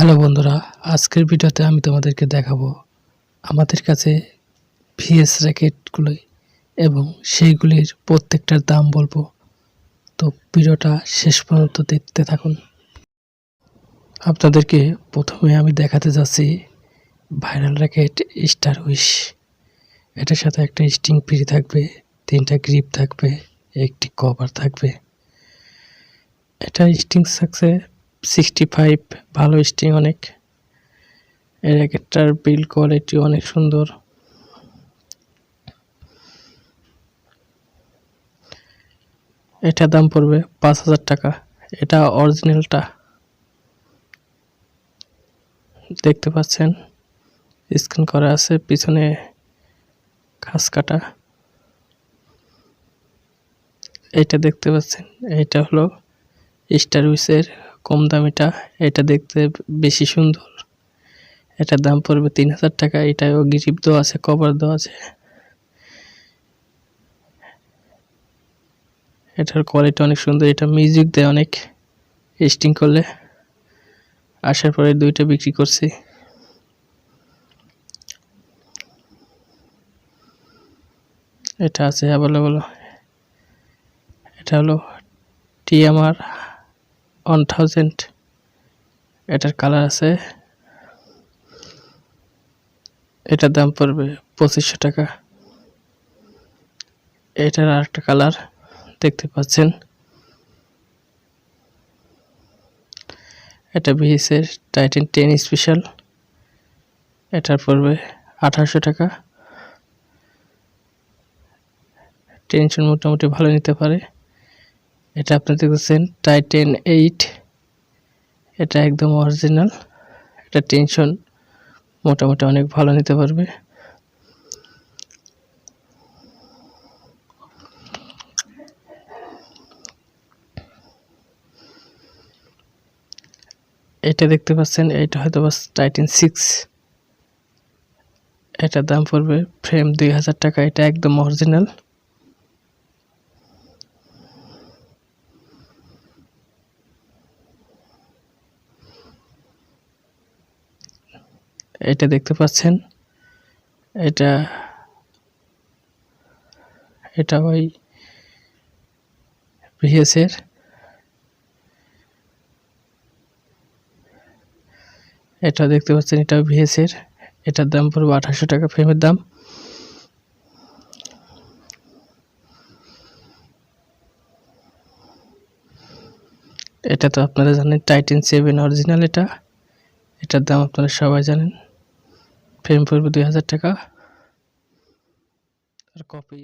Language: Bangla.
হ্যালো বন্ধুরা, আজকের ভিডিওতে আমি তোমাদেরকে দেখাবো আমাদের কাছে ভিএস র্যাকেটগুলি এবং সেইগুলির প্রত্যেকটার দাম বলব। তো ভিডিওটা শেষ পর্যন্ত দেখতে থাকুন। আপনাদেরকে প্রথমে আমি দেখাতে যাচ্ছি ভাইরাল র্যাকেট স্টার উইশ। এটার সাথে একটা স্টিং ফ্রি থাকবে, তিনটা গ্রিপ থাকবে, একটি কভার থাকবে। এটা স্টিং থাকছে সিক্সটি ফাইভ ভালো স্টিং অনেক। এই র্যাকেটটার বিল্ড কোয়ালিটি অনেক সুন্দর। এটা দাম পড়বে পাঁচ হাজার টাকা। এটা অরিজিনালটা দেখতে পাচ্ছেন? স্ক্যান করা আছে, পিছনে খাস কাটা। এইটা দেখতে পাচ্ছেন? এইটা হলো স্টার উইসের কম দামিটা, এটা দেখতে বেশি সুন্দর। এটার দাম পড়বে তিন হাজার টাকা এটাও গ্রিপ দেওয়া আছে, কভার দেওয়া আছে। এটার কোয়ালিটি অনেক সুন্দর, এটা মিউজিক দেয় অনেক। স্টিং করলে আসার পরে দুইটা বিক্রি করছি। এটা আছে অ্যাভেলেবল এটা হলো টিএমআর ওয়ান থাউজেন্ড এটার কালার আছে। এটার দাম পড়বে পঁচিশশো টাকা। এটার আরেকটা কালার দেখতে পাচ্ছেন। এটা বিএসের টাইটেন টেন স্পেশাল এটার পড়বে আঠারোশো টাকা। টেনশন মোটামুটি ভালো নিতে পারে। এটা আপনি দেখতেছেন টাইটেন এইট এটা একদম অরিজিনাল এটা টেনশন মোটামুটি অনেক ভালো নিতে পারবে। এটা দেখতে পাচ্ছেন, এটা হয়তো বা টাইটেন সিক্স এটার দাম পড়বে ফ্রেম দুই হাজার টাকা। এটা একদম অরিজিনাল এটা দেখতে পাচ্ছেন। এটা এটা ওই ভিএসের এটা দেখতে পাচ্ছেন, এটা ভিএসের এটার দাম পড়বে আঠাশশো টাকা ফ্রেমের দাম। এটা তো আপনারা জানেন টাইটেন সেভেন অরিজিনাল এটা। এটার দাম আপনারা সবাই জানেন। ফ্রেম পড়বে দুই হাজার টাকা। আর কপি